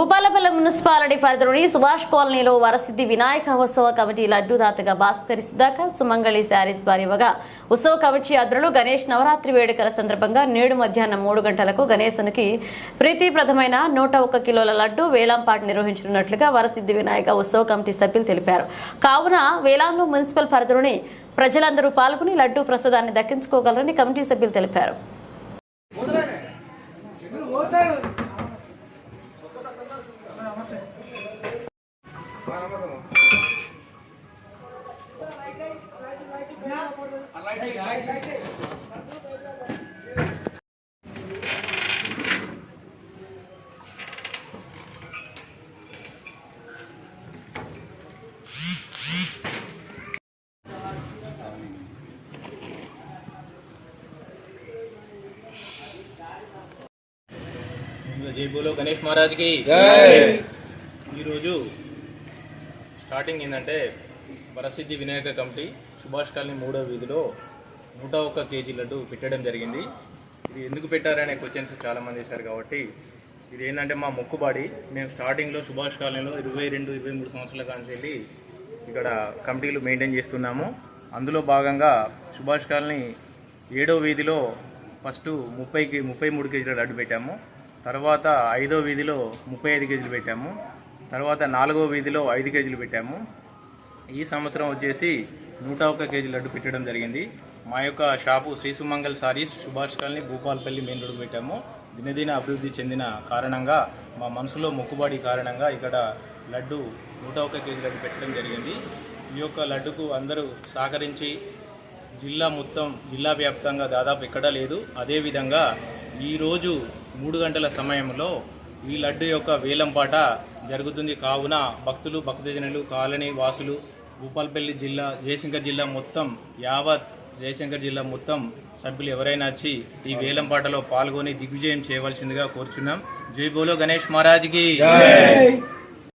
Bhupalpally municipality పరిధిలోని సుభాష్ కాలనీలో వరసిద్ధి వినాయక ఉత్సవ కమిటీ లడ్డు దాతగా భాస్కరి సుధాకర్ సుమంగళి శారీస్ వారి ఉత్సవ కమిటీ ఆధ్వర్యంలో గణేష్ నవరాత్రి వేడుకల సందర్భంగా నేడు మధ్యాహ్నం మూడు గంటలకు గణేశునికి ప్రీతిప్రదమైన నూట ఒక్క కిలోల లడ్డు వేలాంపాటి నిర్వహించనున్నట్లుగా వరసిద్ధి వినాయక ఉత్సవ కమిటీ సభ్యులు తెలిపారు. కావున వేలాంలో మున్సిపల్ పరిధిలోని ప్రజలందరూ పాల్గొని లడ్డూ ప్రసాదాన్ని దక్కించుకోగలరని కమిటీ సభ్యులు తెలిపారు. జై బోలో గణేష్ మహారాజ్కి జై ఈరోజు స్టార్టింగ్ ఏంటంటే వరసిద్ధి వినాయక కమిటీ సుభాష్ కాలనీ మూడో వీధిలో నూట ఒక్క కేజీ లడ్డు పెట్టడం జరిగింది. ఇది ఎందుకు పెట్టారనే క్వశ్చన్స్ చాలామంది వేశారు కాబట్టి ఇది ఏంటంటే మా మొక్కుబాడి. మేము స్టార్టింగ్లో సుభాష్ కాలనీలో ఇరవై రెండు ఇరవై మూడు సంవత్సరాల కాంచి వెళ్ళి ఇక్కడ కమిటీలు మెయింటైన్ చేస్తున్నాము. అందులో భాగంగా సుభాష్ కాలనీ ఏడో వీధిలో ఫస్ట్ ముప్పైకి ముప్పై మూడు కేజీల లడ్డు పెట్టాము. తర్వాత ఐదో వీధిలో ముప్పై ఐదు కేజీలు పెట్టాము. తర్వాత నాలుగో వీధిలో ఐదు కేజీలు పెట్టాము. ఈ సంవత్సరం వచ్చేసి నూట ఒక్క కేజీ లడ్డు పెట్టడం జరిగింది. మా యొక్క shop Shri Sumangal sarees Subhash colony Bhupalpalli main road పెట్టాము. దినదిన అభివృద్ధి చెందిన కారణంగా మా మనసులో మొక్కుబడి కారణంగా ఇక్కడ లడ్డు నూట ఒక్క కేజీ లడ్డు పెట్టడం జరిగింది. ఈ యొక్క లడ్డుకు అందరూ సహకరించి జిల్లా మొత్తం జిల్లా వ్యాప్తంగా దాదాపు ఎక్కడా లేదు. అదేవిధంగా ఈరోజు మూడు గంటల సమయంలో ఈ లడ్డు యొక్క వేలంపాట జరుగుతుంది. కావున భక్తులు భక్తజనులు కాలనీ వాసులు భూపాల్పల్లి జిల్లా జయశంకర్ జిల్లా మొత్తం యావత్ జయశంకర్ జిల్లా మొత్తం సభ్యులు ఎవరైనా వచ్చి ఈ వేలంపాటలో పాల్గొని దిగ్విజయం చేయవలసిందిగా కోరుచున్నాం. జై బోలో గణేష్ మహారాజ్కి.